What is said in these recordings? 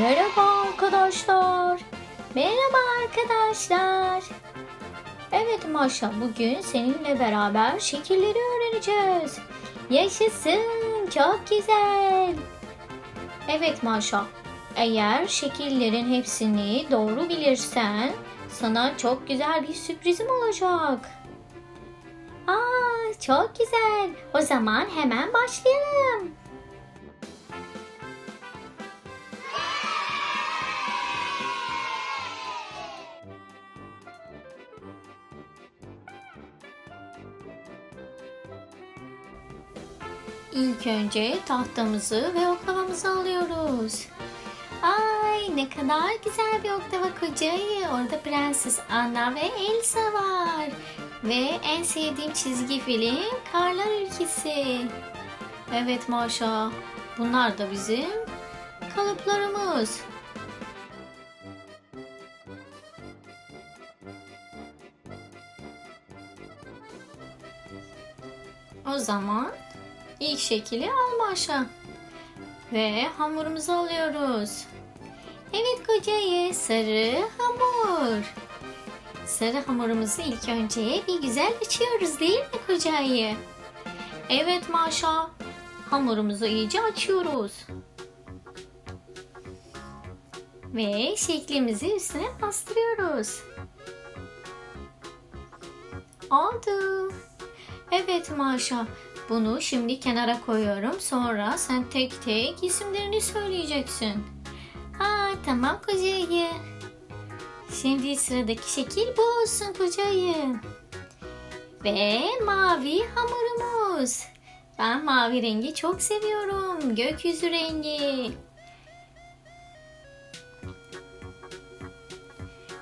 Merhaba arkadaşlar. Merhaba arkadaşlar. Evet Maşa bugün seninle beraber şekilleri öğreneceğiz. Yaşasın çok güzel. Evet Maşa eğer şekillerin hepsini doğru bilirsen sana çok güzel bir sürprizim olacak. Aa çok güzel. O zaman hemen başlayalım. İlk önce tahtamızı ve oklavamızı alıyoruz. Ay ne kadar güzel bir oklava kocayı. Orada Prenses Anna ve Elsa var. Ve en sevdiğim çizgi film Karlar Ülkesi. Evet Maşa. Bunlar da bizim kalıplarımız. O zaman ilk şekli al Maşa. Ve hamurumuzu alıyoruz. Evet kocayı sarı hamur. Sarı hamurumuzu ilk önce bir güzel açıyoruz değil mi kocayı? Evet Maşa. Hamurumuzu iyice açıyoruz. Ve şeklimizi üstüne bastırıyoruz. Oldu. Evet Maşa. Bunu şimdi kenara koyuyorum. Sonra sen tek tek isimlerini söyleyeceksin. Ha tamam kocayı. Şimdi sıradaki şekil bu olsun kocayı. Ve mavi hamurumuz. Ben mavi rengi çok seviyorum. Gökyüzü rengi.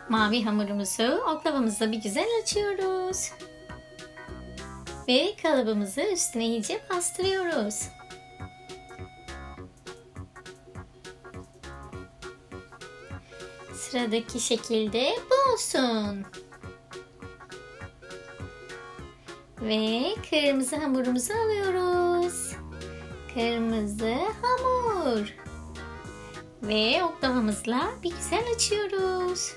Mavi hamurumuzu oklavamızla bir güzel açıyoruz. Ve kalıbımızı üstüne iyice bastırıyoruz. Sıradaki şekilde bu olsun. Ve kırmızı hamurumuzu alıyoruz. Kırmızı hamur. Ve oklavamızla bir güzel açıyoruz.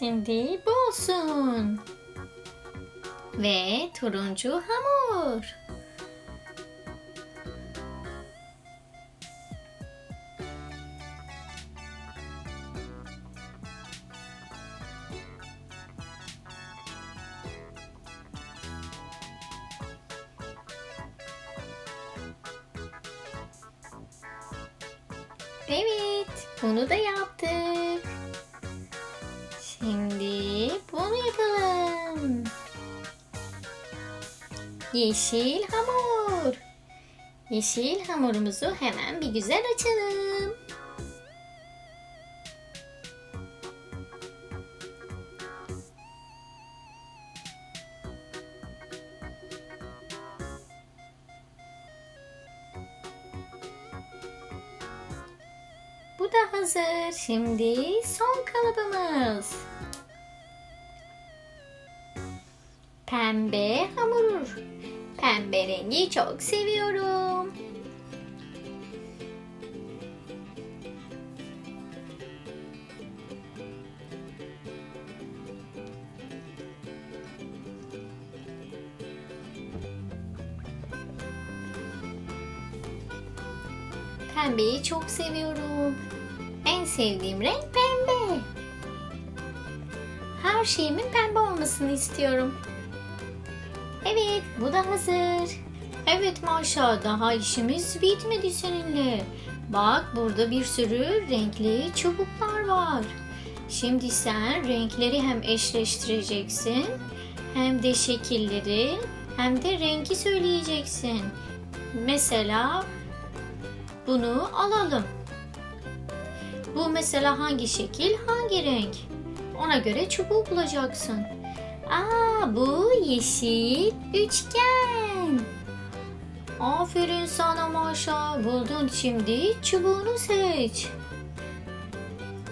Şimdi bu. Ve turuncu hamur. Evet, bunu da yaptık. Yeşil hamur. Yeşil hamurumuzu hemen bir güzel açalım. Bu da hazır. Şimdi son kalıbımız. Pembe hamur. Pembe rengi çok seviyorum. Pembeyi çok seviyorum. En sevdiğim renk pembe. Her şeyimin pembe olmasını istiyorum. Evet, bu da hazır. Evet Maşa, daha işimiz bitmedi seninle. Bak burada bir sürü renkli çubuklar var. Şimdi sen renkleri hem eşleştireceksin, hem de şekilleri, hem de rengi söyleyeceksin. Mesela bunu alalım. Bu mesela hangi şekil, hangi renk? Ona göre çubuğu bulacaksın. Aa bu yeşil üçgen. Aferin sana Maşa. Buldun şimdi çubuğunu seç.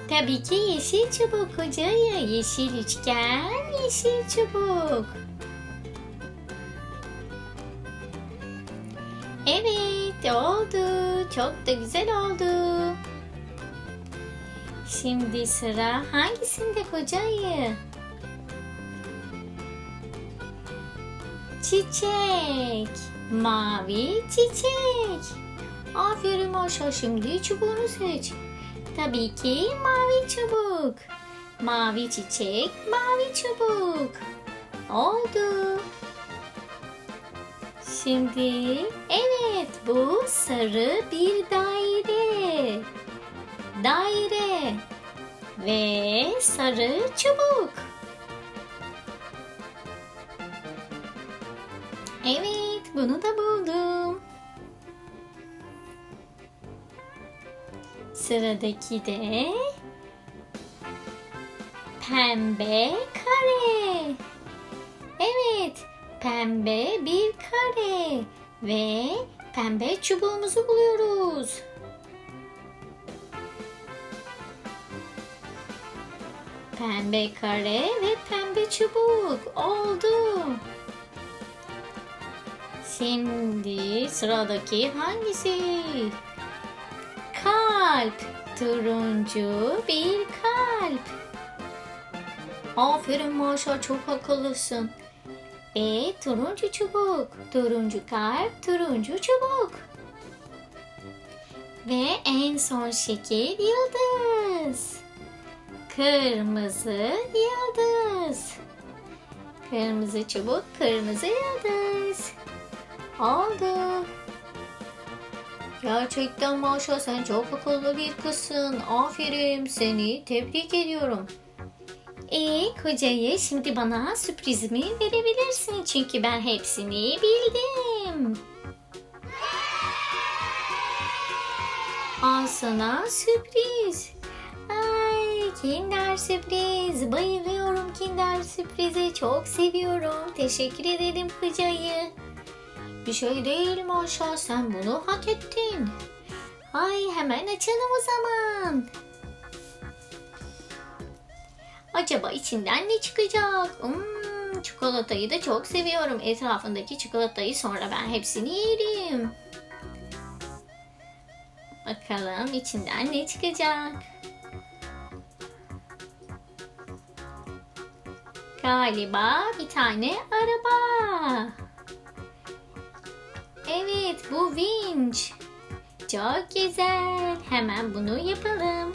Tabii ki yeşil çubuk hocaya. Yeşil üçgen, yeşil çubuk. Evet oldu. Çok da güzel oldu. Şimdi sıra hangisinde kocayı? Çiçek. Mavi çiçek. Aferin Maşa şimdi çubuğunu seç. Tabii ki mavi çubuk. Mavi çiçek, mavi çubuk. Oldu. Şimdi evet bu sarı bir daire. Daire ve sarı çubuk. Evet, bunu da buldum. Sıradaki de pembe kare. Evet, pembe bir kare ve pembe çubuğumuzu buluyoruz. Pembe kare ve pembe çubuk oldu. Şimdi sıradaki hangisi? Kalp. Turuncu bir kalp. Aferin Maşa çok akıllısın. Ve turuncu çubuk. Turuncu kalp, turuncu çubuk. Ve en son şekil yıldız. Kırmızı yıldız. Kırmızı çubuk, kırmızı yıldız. Oldu. Gerçekten Maşa sen çok akıllı bir kızsın. Aferin seni tebrik ediyorum. Ee kocayı şimdi bana sürprizimi verebilirsin çünkü ben hepsini bildim. Al sana sürpriz. Ay Kinder sürpriz. Bayılıyorum Kinder sürprizi. Çok seviyorum. Teşekkür ederim kocayı. Bir şey değil Maşa sen bunu hak ettin. Ay hemen açalım o zaman. Acaba içinden ne çıkacak? Hmm, çikolatayı da çok seviyorum. Etrafındaki çikolatayı sonra ben hepsini yerim. Bakalım içinden ne çıkacak? Galiba bir tane araba. Evet bu vinç. Çok güzel. Hemen bunu yapalım.